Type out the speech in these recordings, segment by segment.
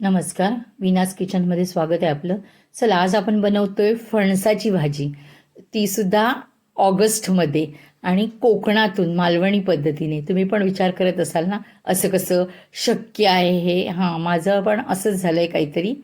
नमस्कार विनास किचनमध्ये स्वागत आहे आपलं. चला आज आपण बनवतोय फणसाची भाजी. ती सुद्धा ऑगस्टमध्ये आणि कोकणातून मालवणी पद्धतीने. तुम्ही पण विचार करत असाल ना असं कसं शक्य आहे हे? हां माझं पण असंच झालं आहे काहीतरी.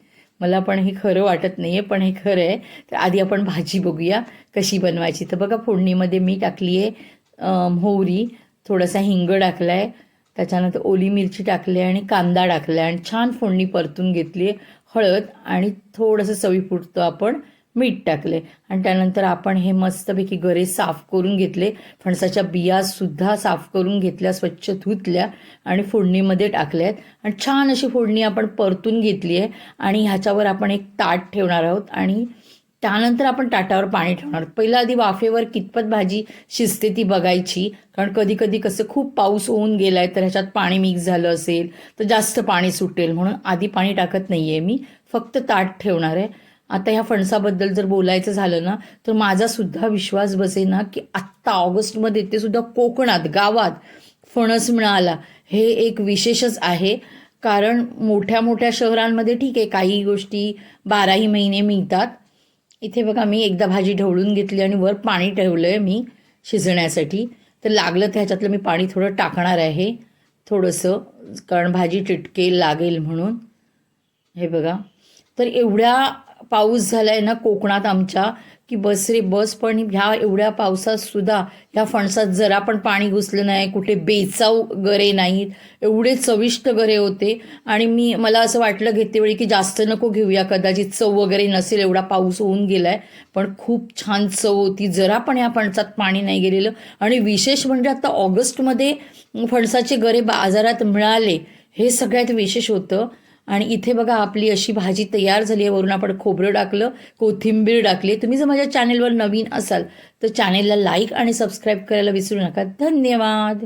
मला पण हे खरं वाटत नाही आहे पण हे खरं आहे. तर आधी आपण भाजी बघूया कशी बनवायची. तर बघा फोडणीमध्ये मी टाकली आहे मोहरी थोडासा हिंग टाकला आहे त्याच्यानंतर ओली मिरची टाकली आहे आणि कांदा टाकला आहे आणि छान फोडणी परतून घेतली आहे हळद आणि थोडंसं चवीपुरतं आपण मीठ टाकले. आणि त्यानंतर आपण हे मस्तपैकी गरे साफ करून घेतले. फणसाच्या बियासुद्धा साफ करून घेतल्या स्वच्छ धुतल्या आणि फोडणीमध्ये टाकल्या आहेत आणि छान अशी फोडणी आपण परतून घेतली आहे. आणि ह्याच्यावर आपण एक ताट ठेवणार आहोत आणि त्यानंतर आपण ताटावर पाणी ठेवणार. पहिलं आधी वाफेवर कितपत भाजी शिजते ती बघायची. कारण कधी कधी कसं खूप पाऊस होऊन गेलाय तर ह्याच्यात पाणी मिक्स झालं असेल तर जास्त पाणी सुटेल. म्हणून आधी पाणी टाकत नाही आहे मी. फक्त ताट ठेवणार आहे. आता ह्या फणसाबद्दल जर बोलायचं झालं ना तर माझासुद्धा विश्वास बसे ना की आत्ता ऑगस्टमध्ये ते सुद्धा कोकणात गावात फणस मिळाला. हे एक विशेषच आहे. कारण मोठ्या मोठ्या शहरांमध्ये ठीक आहे काही गोष्टी बाराही महिने मिळतात. इथे बघा मी एकदा भाजी ढवळून घेतली आणि वर पाणी ठेवलं आहे मी शिजण्यासाठी. तर लागलं तर ह्याच्यातलं मी पाणी थोडं टाकणार आहे. थोडंसं कारण भाजी चिटकेल लागेल म्हणून. हे बघा. तर एवढ्या पाऊस झाला आहे ना कोकणात आमच्या की बस रे बस पण ह्या एवढ्या पावसात सुद्धा ह्या फणसात जरा पण पाणी घुसलं नाही कुठे बेचाव गरे नाहीत. एवढे चविष्ट गरे होते. आणि मी मला असं वाटलं घेते वेळी की जास्त नको घेऊया कदाचित चव वगैरे नसेल एवढा पाऊस होऊन गेलाय. पण खूप छान चव होती. जरा पण ह्या फणसात पाणी नाही गेलेलं. आणि विशेष म्हणजे आता ऑगस्टमध्ये फणसाचे गरे बाजारात मिळाले. हे सगळ्यात विशेष होतं. आणि इथे बघा आपली अशी भाजी तयार झाली आहे. वरून आपण खोबरं टाकलं कोथिंबीर टाकली. तुम्ही जर माझ्या चॅनेलवर नवीन असाल तर चॅनेलला लाईक आणि सबस्क्राईब करायला विसरू नका. धन्यवाद!